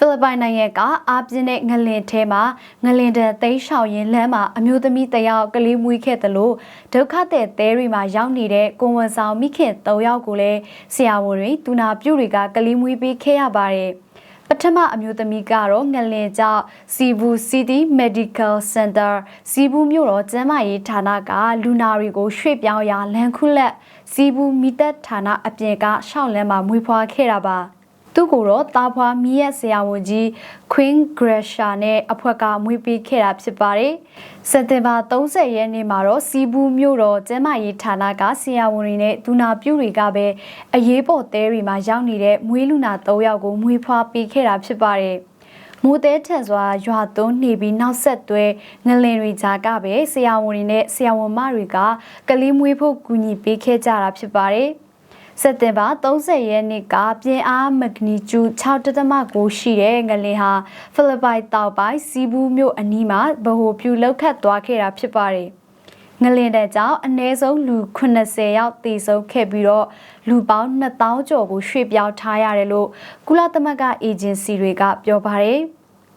ဖိလစ်ပိုင်နိုင်ငံကအားပြင်းတဲ့ငလင်ထဲမှာငလင်တန်သိမ်းရှောင်ရင်လမ်းမှာအမျိုးသမီးတစ်ယောက်ကလေးမွေးခဲ့တယ်လို့ဒုက္ခသည်တဲတွေမှာရောက်နေတဲ့ကိုဝန်ဆောင်မိခင်၃ယောက်ကိုလည်းဆရာဝန်တွေတူနာပြုတွေကကလေးမွေးပေးခဲ့ရပါတယ်ပထမအမျိုးသမီးကတော့ငလင်ကျောက်စီဘူစီတီမက်ဒီကယ်စင်တာစီဘူမြို့တော်ကျန်းမာရေးဌာနကလူနာတွေကိုရွှေ့ပြောင်းရာလန်ခုလက်စီဘူမီတက်ဌာနအပြင်ကရှောက်လန်းမှာမွေးဖွားခဲ့တာပါ သူကိုတော့တာဖွာမီးရဲ့ဆရာဝန်ကြီး Queen Gracia နဲ့အဖွဲ့ကမွေးပေးခဲ့တာဖြစ်ပါတယ်။စက်တင်ဘာ30ရက်နေ့မှာတော့စီဘူးမြို့တော်ကျန်းမာရေးဌာနကဆရာဝန်တွေနဲ့ဒူနာပြုတွေကပဲအရေးပေါ်တဲတွေမှာရောက်နေတဲ့မွေးလူနာ၃ယောက်ကိုမွေးဖွားပေးခဲ့တာဖြစ်ပါတယ်။မိုးတဲထန်စွာရွာသွန်းနေပြီးနောက်ဆက်တွဲငလင်တွေကြားကပဲဆရာဝန်တွေနဲ့ဆရာဝန်မတွေကကလေးမွေးဖို့ကူညီပေးခဲ့ကြတာဖြစ်ပါတယ်။ စက်တင်ဘာ30ရက်နေ့ကပြင်းအားမဂနီကျူ6.9ရှိတဲ့ငလင်ဟာဖိလစ်ပိုင်တောင်ပိုင်းစီဘူးမြို့အနီးမှာဗဟိုပြုလောက်ခတ်သွားခဲ့တာဖြစ်ပါတယ်။ငလင်တဲ့ကြောင့်အနည်းဆုံးလူ80ယောက်သေဆုံးခဲ့ပြီးတော့လူပေါင်း2000ကျော်ကိုရွှေ့ပြောင်းထားရတယ်လို့ကုလသမဂ္ဂအေဂျင်စီတွေကပြောပါတယ်။